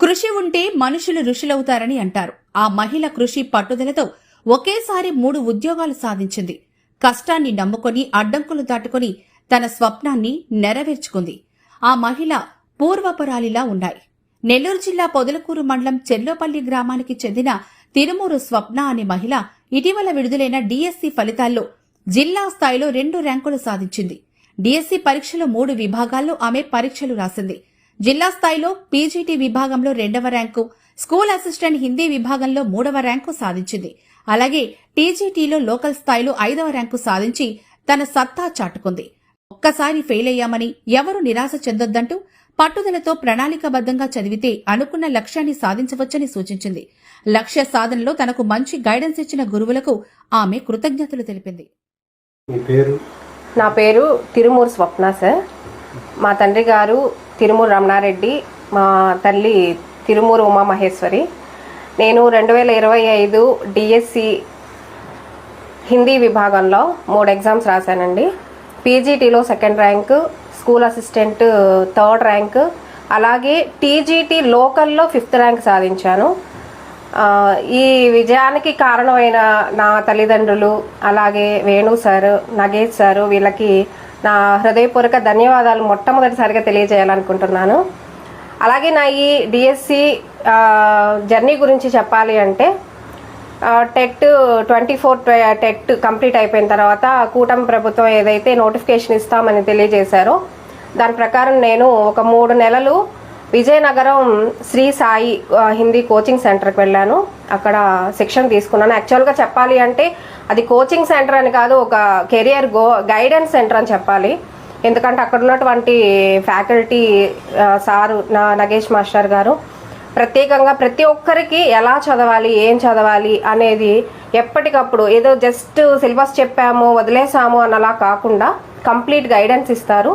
కృషి ఉంటే మనుషులు ఋషులవుతారని అంటారు. ఆ మహిళ కృషి పట్టుదలతో ఒకేసారి మూడు ఉద్యోగాలు సాధించింది. కష్టాన్ని నమ్ముకొని అడ్డంకులు దాటుకొని తన స్వప్నాన్ని నెరవేర్చుకుంది. ఆ మహిళ పూర్వపరాలిలా ఉన్నాయి. నెల్లూరు జిల్లా పొదలకూరు మండలం చెల్లోపల్లి గ్రామానికి చెందిన తిరుమూరు స్వప్న అనే మహిళ ఇటీవల విడుదలైన డిఎస్సి ఫలితాల్లో జిల్లా స్థాయిలో రెండు ర్యాంకులు సాధించింది. డిఎస్సి పరీక్షలో మూడు విభాగాల్లో ఆమె పరీక్షలు రాసింది. జిల్లా స్థాయిలో పీజీటీ విభాగంలో రెండవ ర్యాంకు స్కూల్ అసిస్టెంట్ హిందీ విభాగంలో మూడవ ర్యాంకు సాధించింది. అలాగే టీజీటీలో లోకల్ స్థాయిలో ఐదవ ర్యాంకు సాధించి తన సత్తా చాటుకుంది. ఒక్కసారి ఫెయిల్ అయ్యామని ఎవరు నిరాశ చెందొద్దంటూ పట్టుదలతో ప్రణాళికాబద్ధంగా చదివితే అనుకున్న లక్ష్యాన్ని సాధించవచ్చని సూచించింది. లక్ష్య సాధనలో తనకు మంచి గైడెన్స్ ఇచ్చిన గురువులకు ఆమె కృతజ్ఞతలు తెలిపింది. మీ పేరు? నా పేరు తిరుమూరు స్వప్న సార్. మా తండ్రి గారు తిరుమూరు రమణారెడ్డి మా తల్లి తిరుమూరు ఉమామహేశ్వరి. నేను రెండు వేల ఇరవై ఐదు డిఎస్సి హిందీ విభాగంలో మూడు ఎగ్జామ్స్ రాశానండి. పీజీటీలో second rank school assistant third rank అలాగే టీజీటీ లోకల్లో ఫిఫ్త్ ర్యాంక్ సాధించాను. ఈ విజయానికి కారణమైన నా తల్లిదండ్రులు అలాగే వేణు సార్ నగేష్ సారు వీళ్ళకి నా హృదయపూర్వక ధన్యవాదాలు మొట్టమొదటిసారిగా తెలియజేయాలనుకుంటున్నాను. అలాగే నా ఈ డిఎస్సి జర్నీ గురించి చెప్పాలి అంటే TET twenty four TET complete అయిపోయిన తర్వాత కూటమి ప్రభుత్వం ఏదైతే నోటిఫికేషన్ ఇస్తామని తెలియజేశారో దాని ప్రకారం నేను ఒక మూడు నెలలు విజయనగరం శ్రీ సాయి హిందీ కోచింగ్ సెంటర్కి వెళ్ళాను. అక్కడ శిక్షణ తీసుకున్నాను. యాక్చువల్గా చెప్పాలి అంటే అది కోచింగ్ సెంటర్ అని కాదు ఒక కెరియర్ గో గైడెన్స్ సెంటర్ అని చెప్పాలి. ఎందుకంటే అక్కడ ఉన్నటువంటి ఫ్యాకల్టీ సారు నా నగేష్ మాస్టర్ గారు ప్రత్యేకంగా ప్రతి ఒక్కరికి ఎలా చదవాలి ఏం చదవాలి అనేది ఎప్పటికప్పుడు ఏదో జస్ట్ సిలబస్ చెప్పాము వదిలేసాము అన్నలా కాకుండా కంప్లీట్ గైడెన్స్ ఇస్తారు.